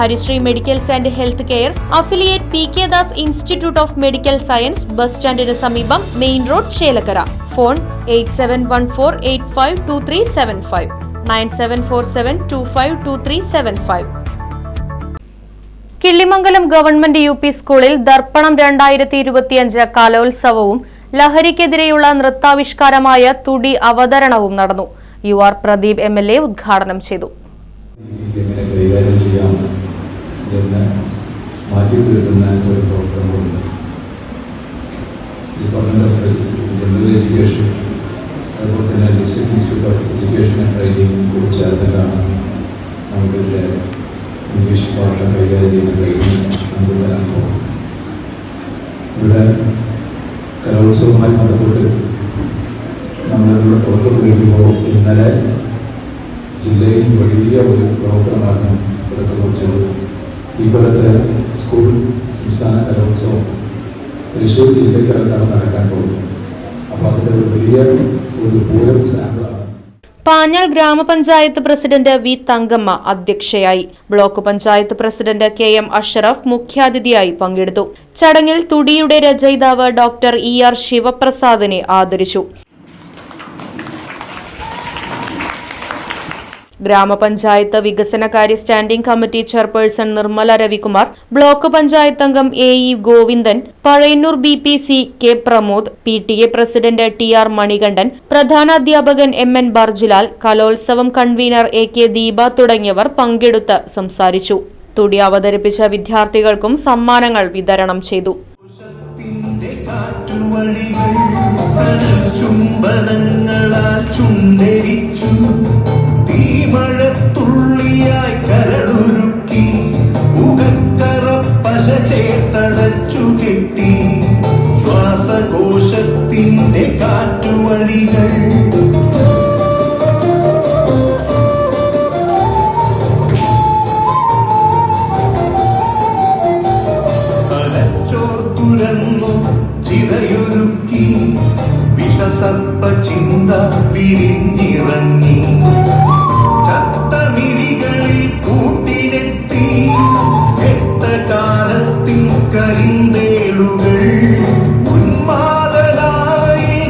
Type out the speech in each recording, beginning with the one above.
Harishree medicals and health care affiliate P K Das institute of medical science bus സ്റ്റാൻഡിന് സമീപം main road Chelakkara. Phone eight seven one four eight five two three seven five. Nine seven four seven two five two three seven five. Killimangalam government U P സ്കൂളിൽ ദർപ്പണം രണ്ടായിരത്തി ഇരുപത്തിയഞ്ച് കലോത്സവവും ലഹരിക്കെതിരെയുള്ള നൃത്താവിഷ്കാരമായ തുടി അവതരണവും നടന്നു. U R Pradeep M L A ഉദ്ഘാടനം ചെയ്തു. എന്ന് മാറ്റി തീർക്കുന്ന ഒരു പ്രോഗ്രാമുണ്ട് ഈ ഓഫ് ജനറൽ എഡ്യൂക്കേഷൻ അതുപോലെ തന്നെ district institute of education and training കൂടി ചേർന്നിട്ടാണ് നമുക്കിതിന്റെ ഇംഗ്ലീഷ് ഭാഷ കൈകാര്യം ചെയ്യുന്ന ട്രെയിനിങ് നമുക്ക് തരാൻ പോകുന്നത്. ഇവിടെ കലോത്സവവുമായി ബന്ധപ്പെട്ട് നമ്മളിവിടെ കുറിക്കുമ്പോൾ ഇന്നലെ ജില്ലയിൽ വലിയ ഒരു പ്രവർത്തനമായിരുന്നു ഇവിടുത്തെ കുറിച്ചത് ഈ സ്കൂൾ സംസ്ഥാന കലോത്സവം തൃശ്ശൂർ ജില്ലയ്ക്കകത്താണ് നടക്കാൻ പോകുന്നത്. അപ്പോൾ അതിന്റെ ഒരു വലിയ ഒരു പൂരം സാമ്പിളാണ്. പാഞ്ഞാൾ ഗ്രാമപഞ്ചായത്ത് പ്രസിഡന്റ് വി തങ്കമ്മ അധ്യക്ഷയായി. Block panchayat president K M Ashraf മുഖ്യാതിഥിയായി പങ്കെടുത്തു. ചടങ്ങിൽ തുടിയുടെ രചയിതാവ് ഡോക്ടർ ഇ ആർ ശിവപ്രസാദിനെ ആദരിച്ചു. ഗ്രാമപഞ്ചായത്ത് വികസനകാര്യ standing committee chairperson Nirmala Ravikumar block panchayat അംഗം A E Govindan Pazhayannur B P C K Pramod P T A president T R Manikandan പ്രധാനാധ്യാപകൻ M N Barjilal കലോത്സവം convener A K Deepa തുടങ്ങിയവർ പങ്കെടുത്ത് സംസാരിച്ചു. തുടി അവതരിപ്പിച്ച വിദ്യാർത്ഥികൾക്കും സമ്മാനങ്ങൾ വിതരണം ചെയ്തു. ചുംബനങ്ങളാൽ ചുണ്ടരിച്ചു തീമഴത്തുള്ളിയായി കരളുരുക്കി ഉകക്കറ പശ ചേർത്തടച്ചു കെട്ടി. ശ്വാസകോശത്തിന്റെ കാറ്റുവഴികൾ. തുരന്നു ചിതയൊരുക്കി വിഷസർപ്പ ചിന്ത വിരിഞ്ഞിറങ്ങി.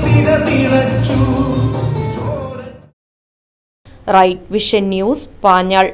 സിര തിളച്ചു റൈറ്റ് വിഷൻ ന്യൂസ് പാഞ്ഞാൾ